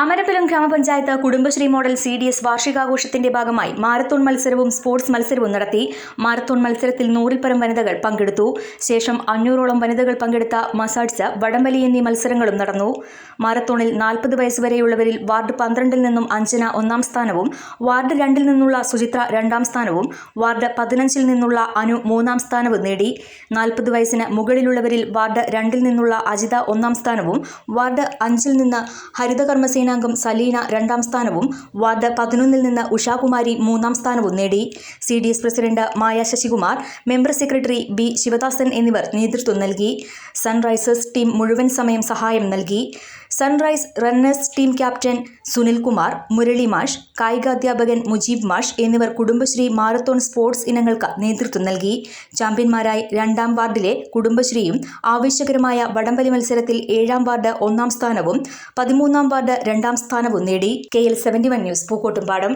അമരപ്പലം ഗ്രാമപഞ്ചായത്ത് Kudumbashree model C D S വാർഷികാഘോഷത്തിന്റെ ഭാഗമായി marathon മത്സരവും സ്പോർട്സ് മത്സരവും നടത്തി മാരത്തോൺ മത്സരത്തിൽ നൂറിൽ പരം വനിതകൾ പങ്കെടുത്തു. ശേഷം അഞ്ഞൂറോളം വനിതകൾ പങ്കെടുത്ത മസാഡ്സ് വടംവലി എന്നീ മത്സരങ്ങളും നടന്നു. മാരത്തോണിൽ നാൽപ്പത് വയസ്സുവരെയുള്ളവരിൽ വാർഡ് പന്ത്രണ്ടിൽ നിന്നും അഞ്ജന ഒന്നാം സ്ഥാനവും വാർഡ് രണ്ടിൽ നിന്നുള്ള സുചിത്ര രണ്ടാം സ്ഥാനവും വാർഡ് പതിനഞ്ചിൽ നിന്നുള്ള അനു മൂന്നാം സ്ഥാനവും നേടി. നാൽപ്പത് വയസ്സിന് മുകളിലുള്ളവരിൽ വാർഡ് രണ്ടിൽ നിന്നുള്ള അജിത ഒന്നാം സ്ഥാനവും വാർഡ് അഞ്ചിൽ നിന്ന് ഹരിതകർമ്മ സേനാംഗം സലീന രണ്ടാം സ്ഥാനവും വാർഡ് പതിനൊന്നിൽ നിന്ന് ഉഷാകുമാരി മൂന്നാം സ്ഥാനവും നേടി. C D S president Maya Sasikumar member secretary B Sivadasan എന്നിവർ നേതൃത്വം നൽകി. സൺറൈസേഴ്സ് ടീം മുഴുവൻ സമയം സഹായം നൽകി. Sunrise runners team captain Sunil Kumar Murali മാഷ് കായികാധ്യാപകൻ മുജീബ് മാഷ് എന്നിവർ കുടുംബശ്രീ മാരത്തോൺ സ്പോർട്സ് ഇനങ്ങൾക്ക് നേതൃത്വം നൽകി. ചാമ്പ്യന്മാരായി രണ്ടാം വാർഡിലെ കുടുംബശ്രീയും ആവേശകരമായ വടംവലി മത്സരത്തിൽ ഏഴാം വാർഡ് ഒന്നാം സ്ഥാനവും പതിമൂന്നാം വാർഡ് രണ്ടാം സ്ഥാനവും നേടി. K L seventy one news Pookkottumpadam.